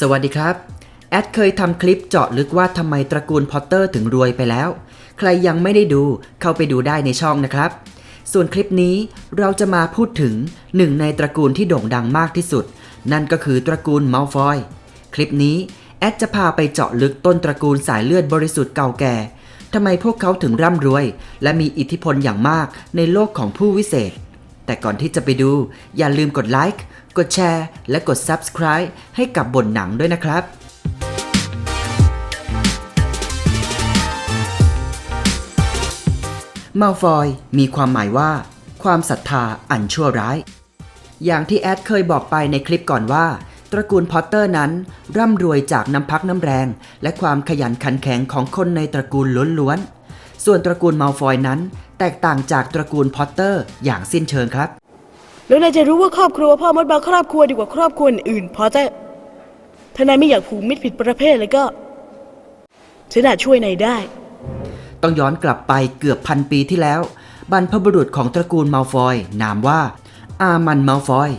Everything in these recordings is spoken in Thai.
สวัสดีครับ แอดเคยทำคลิปเจาะลึกว่าทำไมตระกูลพอตเตอร์ถึงรวยไปแล้ว ใครยังไม่ได้ดูเข้าไปดูได้ในช่องนะครับ ส่วนคลิปนี้เราจะมาพูดถึงหนึ่งในตระกูลที่โด่งดังมากที่สุด นั่นก็คือตระกูลมัลฟอย คลิปนี้แอดจะพาไปเจาะลึกต้นตระกูลสายเลือดบริสุทธิ์เก่าแก่ทำไมพวกเขาถึงร่ำรวย และมีอิทธิพลอย่างมากในโลกของผู้วิเศษ แต่ก่อนที่จะไปดู อย่าลืมกดไลค์ กดแชร์ และกด Subscribe ให้กับบนหนังด้วยนะครับมัลฟอยมีความหมายว่า ความศรัทธาอันชั่วร้าย อย่างที่แอดเคยบอกไปในคลิปก่อนว่า ตระกูลพอตเตอร์นั้น ร่ำรวยจากน้ำพักน้ำแรง และความขยันขันแข็งของคนในตระกูลล้วนๆ ส่วนตระกูลมัลฟอยนั้น แตกต่างจากตระกูลพอตเตอร์อย่างสิ้นเชิงครับ แล้วนายจะรู้ว่าครอบครัวพ่อมดบางครอบครัวดีกว่าครอบครัวอื่นเพราะแต่ถ้านายไม่อยากผูกมิตรผิดประเภทเลยก็ฉันอาจช่วยนายได้ ต้องย้อนกลับไปเกือบพันปีที่แล้ว บรรพบุรุษของตระกูลมัลฟอยนามว่า อามันมัลฟอย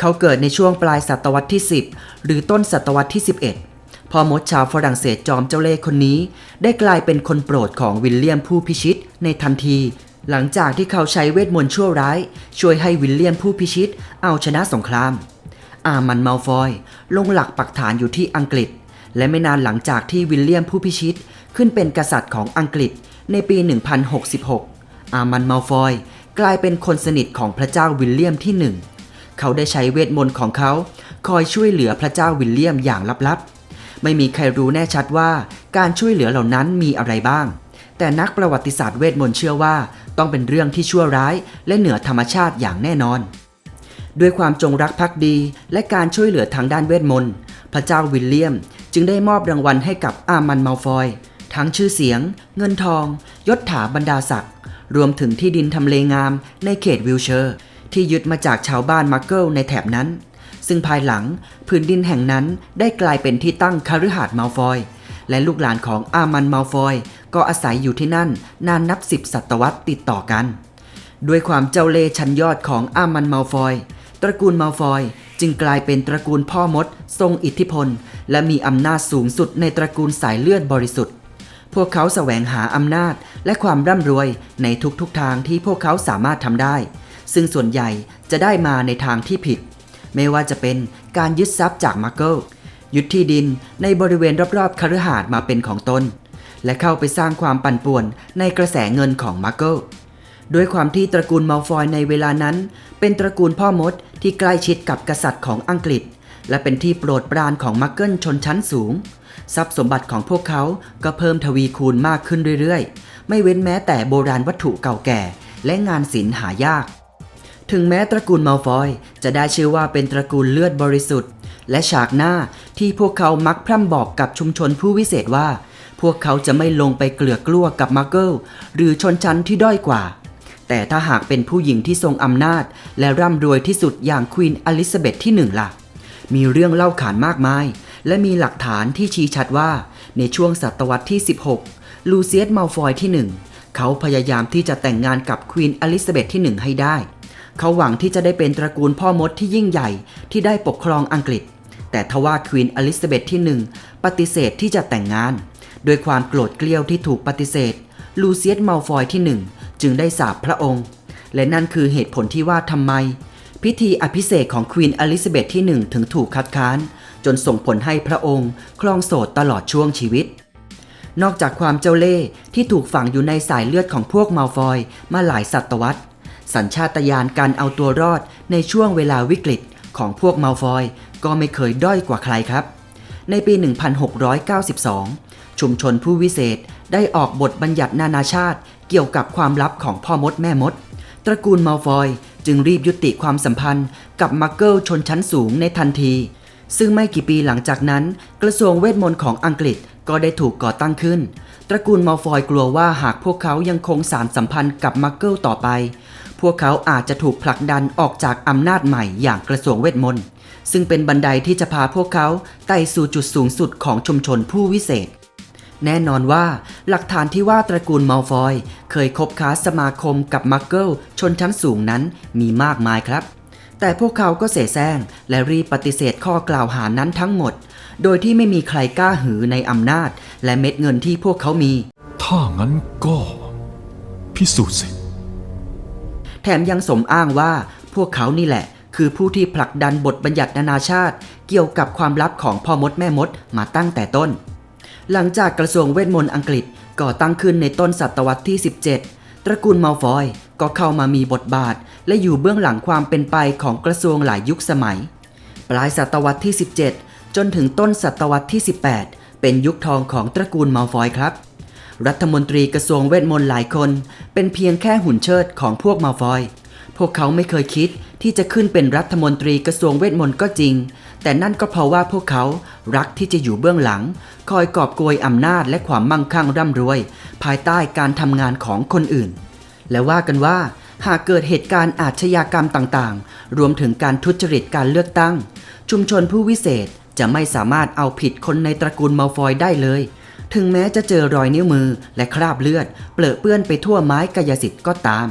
เขาเกิดในช่วงปลายศตวรรษที่ 10 หรือต้นศตวรรษที่ 11 พอมดชาวฝรั่งเศสจอมเจ้าเล่ห์คนนี้ ได้กลายเป็นคนโปรดของวิลเลียมผู้พิชิตในทันที หลังจากที่เขาใช้เวทมนต์ชั่วร้าย ช่วยให้วิลเลียมผู้พิชิต เอาชนะสงคราม อามันมัลฟอย ลงหลักปักฐานอยู่ที่อังกฤษ และไม่นานหลังจากที่วิลเลียมผู้พิชิต ขึ้นเป็นกษัตริย์ของอังกฤษในปี 1066 อามันมัลฟอย กลายเป็นคนสนิทของพระเจ้าวิลเลียมที่หนึ่งเขาได้ใช้เวทมนต์ของเขา คอยช่วยเหลือพระเจ้าวิลเลียมอย่างลับๆ ไม่มีใครรู้แน่ชัดว่าการช่วยเหลือเหล่านั้นมีอะไรบ้าง แต่นักประวัติศาสตร์เวทมนต์เชื่อว่า ต้องเป็นเรื่องที่ชั่วร้าย และเหนือธรรมชาติอย่างแน่นอน ด้วยความจงรักภักดี และการช่วยเหลือทางด้านเวทมนต์พระเจ้าวิลเลียม จึงได้มอบรางวัลให้กับอามันมัลฟอย ทั้งชื่อเสียง เงินทอง ยศถาบรรดาศักดิ์รวมถึงที่ดินทำเลงามในเขตวิลเชอร์ ที่ยึดมาจากชาวบ้านมักเกิลในแถบนั้น ซึ่งภายหลังพื้นดินแห่งนั้นได้กลายเป็นที่ตั้งคฤหาสน์มัลฟอย และลูกหลานของอามันมัลฟอย ก็อาศัยอยู่ที่นั่นนานนับสิบศตวรรษติดต่อกัน ด้วยความเจ้าเล่ห์ชั้นยอดของอามันมัลฟอย ตระกูลมัลฟอยจึงกลายเป็นตระกูลพ่อมด ทรงอิทธิพล และมีอำนาจสูงสุดในตระกูลสายเลือดบริสุทธิ์ พวกเขาแสวงหาอำนาจและความร่ำรวยในทุกๆทางที่พวกเขาสามารถทำได้ ซึ่งส่วนใหญ่จะได้มาในทางที่ผิด ไม่ว่าจะเป็นการยึดทรัพย์จากมาร์เกิลยึดที่ดินในบริเวณรอบๆคฤหาสน์มาเป็นของตน และเข้าไปสร้างความปั่นป่วนในกระแสเงินของมาร์เกิลด้วยความที่ตระกูลมัลฟอยในเวลานั้น เป็นตระกูลพ่อมดที่ใกล้ชิดกับกษัตริย์ของอังกฤษ และเป็นที่โปรดปรานของมักเกิลชนชั้นสูง ทรัพย์สมบัติของพวกเขาก็เพิ่มทวีคูณมากขึ้นเรื่อยๆ ไม่เว้นแม้แต่โบราณวัตถุเก่าแก่ และงานศิลป์หายาก ถึงแม้ตระกูลมัลฟอยจะได้ชื่อว่าเป็นตระกูลเลือดบริสุทธิ์ และฉากหน้าที่พวกเขามักพร่ำบอกกับชุมชนผู้วิเศษว่า พวกเขาจะไม่ลงไปเกลือกลัวกับมาร์เกิลหรือชนชั้นที่ด้อยกว่า แต่ถ้าหากเป็นผู้หญิงที่ทรงอำนาจ และร่ำรวยที่สุดอย่างควีนอลิซาเบธที่หนึ่งล่ะ มีเรื่องเล่าขานมากมาย และมีหลักฐานที่ชี้ชัดว่า ในช่วงศตวรรษที่ 16 ลูเซียสมัลฟอยที่หนึ่งเขาพยายามที่จะแต่งงานกับควีนอลิซาเบธที่หนึ่งให้ได้ เขาหวังที่จะได้เป็นตระกูลพ่อมดที่ยิ่งใหญ่ที่ได้ปกครองอังกฤษ แต่ทว่าควีนอลิซาเบธที่หนึ่งปฏิเสธที่จะแต่งงานด้วยความโกรธเกลียวที่ถูกปฏิเสธ ลูเซียสมัลฟอยที่หนึ่งจึงได้สาปพระองค์ และนั่นคือเหตุผลที่ว่าทำไม พิธีอภิเษกของควีนอลิซาเบธที่หนึ่งถึงถูกคัดค้าน จนส่งผลให้พระองค์ครองโสดตลอดช่วงชีวิต นอกจากความเจ้าเล่ห์ที่ถูกฝังอยู่ในสายเลือดของพวกมัลฟอยมาหลายศตวรรษ สัญชาตญาณการเอาตัวรอดในช่วงเวลาวิกฤตของพวกมัลฟอยก็ไม่เคยด้อยกว่าใครครับ ในปี 1692 ชุมชนผู้วิเศษได้ออกบทบัญญัตินานาชาติเกี่ยวกับความลับของพ่อมดแม่มด ตระกูลมัลฟอยจึงรีบยุติความสัมพันธ์กับมักเกิลชนชั้นสูงในทันที ซึ่งไม่กี่ปีหลังจากนั้น กระทรวงเวทมนต์ของอังกฤษก็ได้ถูกก่อตั้งขึ้น ตระกูลมัลฟอยกลัวว่าหากพวกเขายังคงสารสัมพันธ์กับมักเกิลต่อไป พวกเขาอาจจะถูกผลักดันออกจากอำนาจใหม่อย่างกระทรวงเวทมนต์ ซึ่งเป็นบันไดที่จะพาพวกเขาไต่สู่จุดสูงสุดของชุมชนผู้วิเศษ แน่นอนว่าหลักฐานที่ว่าตระกูลมัลฟอย เคยคบค้าสมาคมกับมักเกิลชนชั้นสูงนั้นมีมากมายครับ แต่พวกเขาก็เสแสร้งและรีบปฏิเสธข้อกล่าวหานั้นทั้งหมด โดยที่ไม่มีใครกล้าหือในอำนาจ และเม็ดเงินที่พวกเขามี ถ้างั้นก็ พิสูจน์สิ แถมยังสมอ้างว่าพวกเขานี่แหละ คือผู้ที่ผลักดันบทบัญญัตินานาชาติ เกี่ยวกับความลับของพ่อมดแม่มดมาตั้งแต่ต้น หลังจากกระทรวงเวทมนต์อังกฤษก่อตั้งขึ้นในต้นศตวรรษที่ 17 ตระกูลมัลฟอยก็เข้ามามีบทบาท และอยู่เบื้องหลังความเป็นไปของกระทรวงหลายยุคสมัย ปลายศตวรรษที่ 17 จนถึงต้นศตวรรษที่ 18 เป็นยุคทองของตระกูลมัลฟอยครับ รัฐมนตรีกระทรวงเวทมนต์หลายคน เป็นเพียงแค่หุ่นเชิดของพวกมัลฟอย พวกเขาไม่เคยคิดที่จะขึ้นเป็นรัฐมนตรีกระทรวงเวทมนต์ก็จริง แต่นั่นก็เพราะว่าพวกเขารักที่จะอยู่เบื้องหลัง คอยกอบโกยอำนาจและความมั่งคั่งร่ำรวย ภายใต้การทำงานของคนอื่น และว่ากันว่า หากเกิดเหตุการณ์อาชญากรรมต่างๆ รวมถึงการทุจริตการเลือกตั้ง ชุมชนผู้วิเศษจะไม่สามารถเอาผิดคนในตระกูลมัลฟอยได้เลย ถึงแม้จะเจอรอยนิ้วมือและคราบเลือด เปลอะเปื้อนไปทั่วไม้กายสิทธิ์ก็ตาม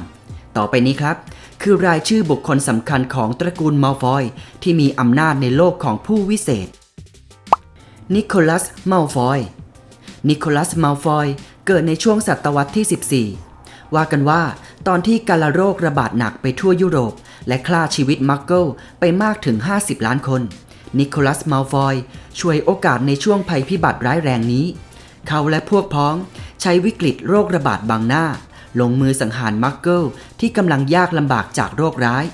ต่อไปนี้ครับ คือรายชื่อบุคคลสำคัญของตระกูลมัลฟอยที่มีอำนาจในโลกของผู้วิเศษ นิโคลัสมัลฟอย นิโคลัสมัลฟอยเกิดในช่วงศตวรรษที่ 14 ว่ากันว่าตอนที่กาลโรคระบาดหนักไปทั่วยุโรป และฆ่าชีวิตมักเกิลไปมากถึง 50 ล้านคน นิโคลัสมัลฟอยช่วยโอกาสในช่วงภัยพิบัติร้ายแรงนี้ เขาและพวกพ้องใช้วิกฤตโรคระบาดบังหน้า ลงมือสังหารมักเกิลที่กำลังยากลำบากจากโรคร้าย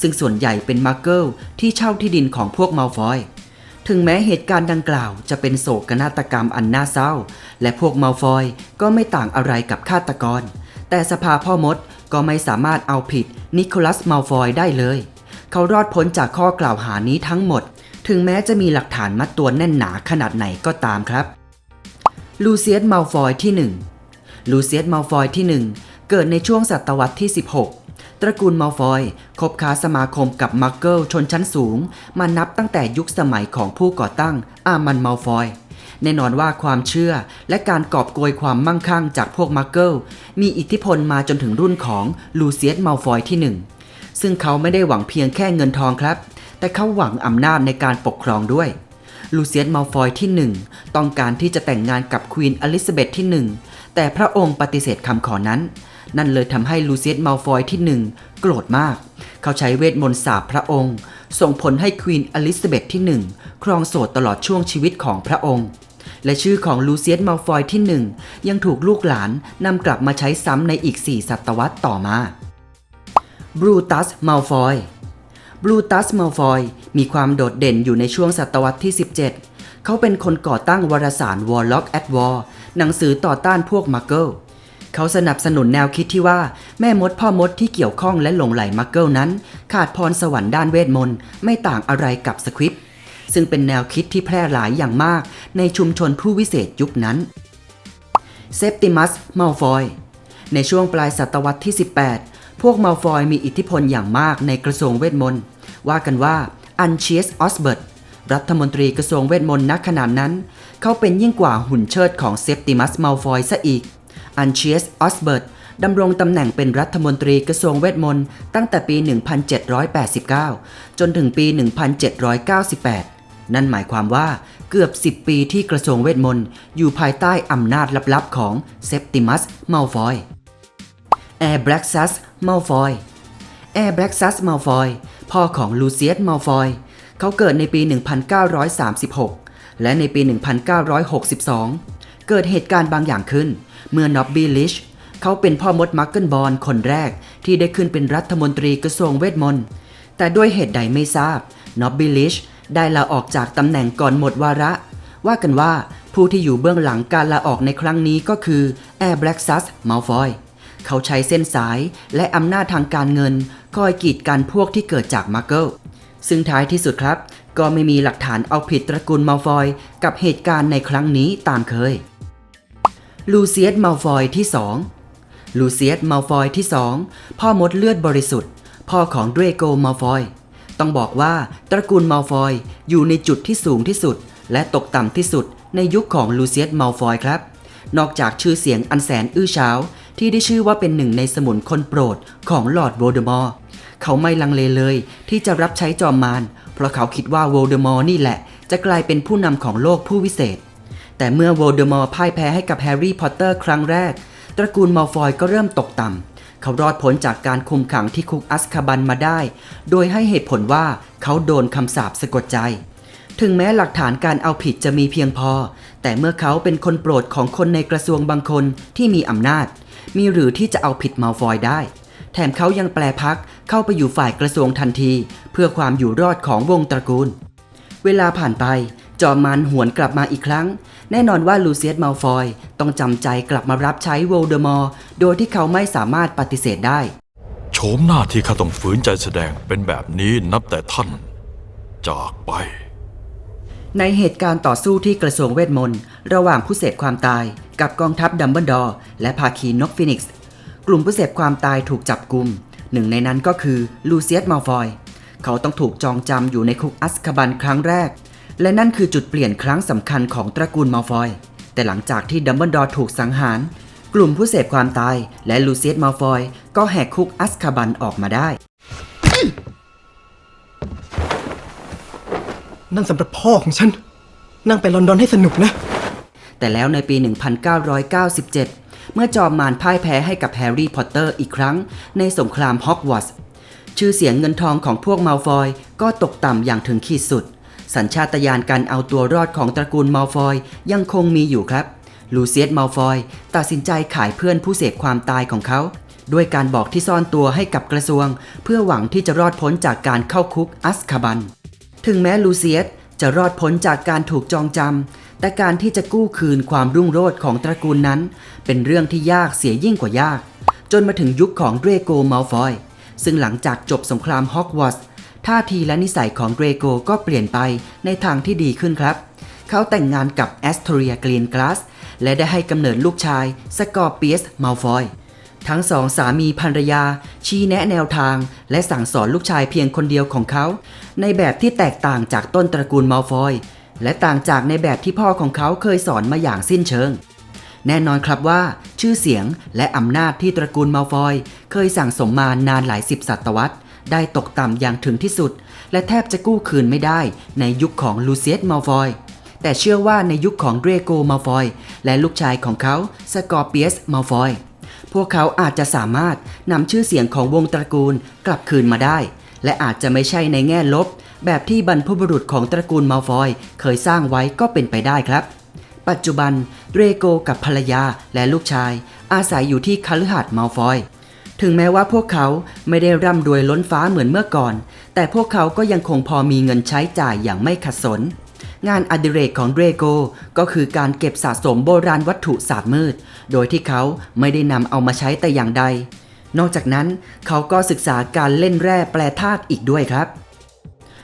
ซึ่งส่วนใหญ่เป็นมักเกิลที่เช่าที่ดินของพวกมัลฟอย ถึงแม้เหตุการณ์ดังกล่าวจะเป็นโศกนาฏกรรมอันน่าเศร้า และพวกมัลฟอยก็ไม่ต่างอะไรกับฆาตกร แต่สภาพ่อมดก็ไม่สามารถเอาผิดนิโคลัสมัลฟอยได้เลย เขารอดพ้นจากข้อกล่าวหานี้ทั้งหมด ถึงแม้จะมีหลักฐานมัดตัวแน่นหนาขนาดไหนก็ตามครับ ลูเซียสมัลฟอยที่ 1 ลูเซียสมัลฟอยที่ 1 เกิดในช่วงศตวรรษที่ 16 ตระกูลมัลฟอยคบค้าสมาคมกับมักเกิลชนชั้นสูง มานับตั้งแต่ยุคสมัยของผู้ก่อตั้งอามันมัลฟอยแน่นอนว่าความเชื่อและการกอบโกยความมั่งคั่งจากพวกมักเกิลมีอิทธิพลมาจนถึงรุ่นของลูเซียสมัลฟอยที่ 1 ซึ่งเขาไม่ได้หวังเพียงแค่เงินทองครับ แต่เขาหวังอำนาจในการปกครองด้วย ลูเซียสมัลฟอยที่ 1 ต้องการที่จะแต่งงานกับควีนอลิซาเบธที่ 1 แต่พระองค์ปฏิเสธคำขอนั้น นั่นเลยทำให้ลูเซียสมัลฟอยที่ 1 โกรธมาก เขาใช้เวทมนต์สาปพระองค์ ส่งผลให้ควีนอลิซาเบธที่ 1 ครองโสดตลอดช่วงชีวิตของพระองค์และชื่อของลูเซียสมัลฟอยที่ 1 ยังถูกลูกหลานนำกลับมาใช้ซ้ำในอีก 4 ศตวรรษต่อมาบรูตัสมัลฟอย บรูตัสเมลฟอยมีความโดดเด่นอยู่ในช่วงศตวรรษที่ 17 เขาเป็นคนก่อตั้งวารสาร Warlock at War หนังสือต่อต้านพวกมักเกิลเขาสนับสนุนแนวคิดที่ว่าแม่มดพ่อมดที่เกี่ยวข้องและหลงไหลมักเกิลนั้น ขาดพรสวรรค์ด้านเวทมนต์ไม่ต่างอะไรกับสคริปต์ซึ่งเป็นแนวคิดที่แพร่หลายอย่างมากในชุมชนผู้วิเศษยุคนั้นเซปติมัสมัลฟอยในช่วงปลายศตวรรษที่ 18 พวกมัลฟอยมีอิทธิพลอย่างมากในกระทรวงเวทมนต์ ว่ากันว่าอันเชียสออสเบิร์ตรัฐมนตรีกระทรวงเวทมนต์ณขณะนั้น เขาเป็นยิ่งกว่าหุ่นเชิดของเซปติมัสมัลฟอยซะอีก อันเชียสออสเบิร์ตดำรงตำแหน่งเป็นรัฐมนตรีกระทรวงเวทมนต์ตั้งแต่ปี 1789 จนถึงปี 1798 นั่นหมายความว่าเกือบ 10 ปีที่กระทรวงเวทมนต์อยู่ภายใต้อำนาจลับๆของเซปติมัสมัลฟอย แอร์แบล็กซัสมัลฟอยแอร์แบล็กซัสมัลฟอยพ่อของลูเซียสมัลฟอยเขาเกิดในปี 1936 และในปี 1962 เกิดเหตุการณ์บางอย่างขึ้น เมื่อนอบบี้ลิชเขาเป็นพ่อมดมักเกิลบอลคนแรกที่ได้ขึ้นเป็นรัฐมนตรีกระทรวงเวทมนต์ แต่ด้วยเหตุใดไม่ทราบนอบบี้ลิชได้ลาออกจากตำแหน่งก่อนหมดวาระ ว่ากันว่าผู้ที่อยู่เบื้องหลังการลาออกในครั้งนี้ก็คือแอร์แบล็กซัสมัลฟอย เขาใช้เส้นสายและอำนาจทางการเงินคอยกีดกันพวกที่เกิดจากมาร์เกิลซึ่งท้ายที่สุดครับ ก็ไม่มีหลักฐานเอาผิดตระกูลมัลฟอยกับเหตุการณ์ในครั้งนี้ตามเคย ลูเซียสมัลฟอยที่ 2 ลูเซียสมัลฟอยที่ 2 พ่อมดเลือดบริสุทธิ์ พ่อของเดรโกมัลฟอยต้องบอกว่าตระกูลมัลฟอยอยู่ในจุดที่สูงที่สุด และตกต่ำที่สุดในยุคของลูเซียสมัลฟอยครับ นอกจากชื่อเสียงอันแสนอื้อฉาว ที่ได้ชื่อว่าเป็นหนึ่งในสมุนคนโปรดของลอร์ดโวลเดอมอร์เขาไม่ลังเลเลยที่จะรับใช้จอมมารเพราะเขาคิดว่าโวลเดอมอร์นี่แหละ จะกลายเป็นผู้นำของโลกผู้วิเศษ แต่เมื่อโวลเดอมอร์พ่ายแพ้ให้กับแฮร์รี่พอตเตอร์ครั้งแรก ตระกูลมัลฟอยก็เริ่มตกต่ำเขารอดพ้นจากการคุมขังที่คุกอัสคาบันมาได้ โดยให้เหตุผลว่าเขาโดนคำสาปสะกดใจ ถึงแม้หลักฐานการเอาผิดจะมีเพียงพอ แต่เมื่อเขาเป็นคนโปรดของคนในกระทรวงบางคนที่มีอำนาจ มีหรือที่จะเอาผิดมัลฟอยได้ แถมเขายังแปลพักเข้าไปอยู่ฝ่ายกระทรวงทันที เพื่อความอยู่รอดของวงตระกูล เวลาผ่านไป จอมมันหวนกลับมาอีกครั้ง แน่นอนว่าลูเซียสมัลฟอยต้องจำใจกลับมารับใช้โวลเดอมอร์โดยที่เขาไม่สามารถปฏิเสธได้โฉมหน้าที่ข้าต้องฝืนใจแสดงเป็นแบบนี้นับแต่ท่าน จากไป ในเหตุการณ์ต่อสู้ที่กระทรวงเวทมนต์ ระหว่างผู้เสพความตาย กับกองทัพดัมเบิลดอร์และภาคีนกฟินิกซ์กลุ่มผู้เสพความตายถูกจับกลุ่มหนึ่งในนั้นก็คือลูเซียสมัลฟอย เขาต้องถูกจองจำอยู่ในคุกอัสคาบันครั้งแรก และนั่นคือจุดเปลี่ยนครั้งสำคัญของตระกูลมัลฟอย แต่หลังจากที่ดัมเบิลดอร์ถูกสังหาร กลุ่มผู้เสพความตาย และลูเซียสมัลฟอย ก็แหกคุกอัสคาบันออกมาได้ นั่นสำหรับพ่อของฉัน นั่งไปลอนดอนให้สนุกนะ แต่แล้วในปี 1997 เมื่อจอมมารพ่ายแพ้ให้กับแฮร์รี่พอตเตอร์อีกครั้ง ในสงครามฮอกวอตส์ชื่อเสียงเงินทองของพวกมัลฟอยก็ตกต่ำอย่างถึงขีดสุด สัญชาตญาณการเอาตัวรอดของตระกูลมัลฟอยยังคงมีอยู่ครับ ลูเซียสมัลฟอยตัดสินใจขายเพื่อนผู้เสพความตายของเขา ด้วยการบอกที่ซ่อนตัวให้กับกระทรวง เพื่อหวังที่จะรอดพ้นจากการเข้าคุกอัสคาบัน ถึงแม้ลูเซียสจะรอดพ้นจากการถูกจองจำ แต่การที่จะกู้คืนความรุ่งโรจน์ของตระกูลนั้น เป็นเรื่องที่ยากเสียยิ่งกว่ายาก จนมาถึงยุคของเดรโกมัลฟอย ซึ่งหลังจากจบสงครามฮอกวอตส์ท่าทีและนิสัยของเดรโกก็เปลี่ยนไปในทางที่ดีขึ้นครับ เขาแต่งงานกับแอสโทเรียกรีนกลาสและได้ให้กำเนิดลูกชายสกอร์เปียสมัลฟอย ทั้งสองสามีภรรยา ชี้แนะแนวทาง และสั่งสอนลูกชายเพียงคนเดียวของเขา ในแบบที่แตกต่างจากต้นตระกูลมัลฟอย และต่างจากในแบบที่พ่อของเขาเคยสอนมาอย่างสิ้นเชิง แน่นอนครับว่า ชื่อเสียงและอำนาจที่ตระกูลมัลฟอย เคยสั่งสมมานานหลายสิบศตวรรษ ได้ตกต่ำอย่างถึงที่สุด และแทบจะกู้คืนไม่ได้ในยุคของลูเซียสมัลฟอยแต่เชื่อว่าในยุคของเดรโกมัลฟอย และลูกชายของเขาสกอร์เปียสมัลฟอย พวกเขาอาจจะสามารถนำชื่อเสียงของวงตระกูลกลับคืนมาได้ และอาจจะไม่ใช่ในแง่ลบ แบบที่บรรพบุรุษของตระกูลมัลฟอย เคยสร้างไว้ก็เป็นไปได้ครับ ปัจจุบันเรโกกับภรรยาและลูกชาย อาศัยอยู่ที่คฤหาสน์มัลฟอย ถึงแม้ว่าพวกเขาไม่ได้ร่ำรวยล้นฟ้าเหมือนเมื่อก่อน แต่พวกเขาก็ยังคงพอมีเงินใช้จ่ายอย่างไม่ขัดสน งานอดิเรกของเดรโกก็คือการเก็บสะสมโบราณวัตถุศาสตร์มืด โดยที่เขาไม่ได้นำเอามาใช้แต่อย่างใด นอกจากนั้นเขาก็ศึกษาการเล่นแร่แปรธาตุอีกด้วยครับ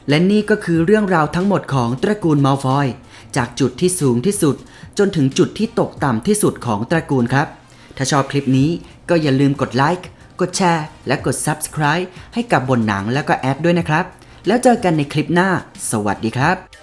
และนี่ก็คือเรื่องราวทั้งหมดของตระกูลมัลฟอย จากจุดที่สูงที่สุด จนถึงจุดที่ตกต่ำที่สุดของตระกูลครับ ถ้าชอบคลิปนี้ก็อย่าลืมกดไลค์กดแชร์ และกด Subscribe ให้กับบนหนังแล้วก็แอดด้วยนะครับ แล้วเจอกันในคลิปหน้า สวัสดีครับ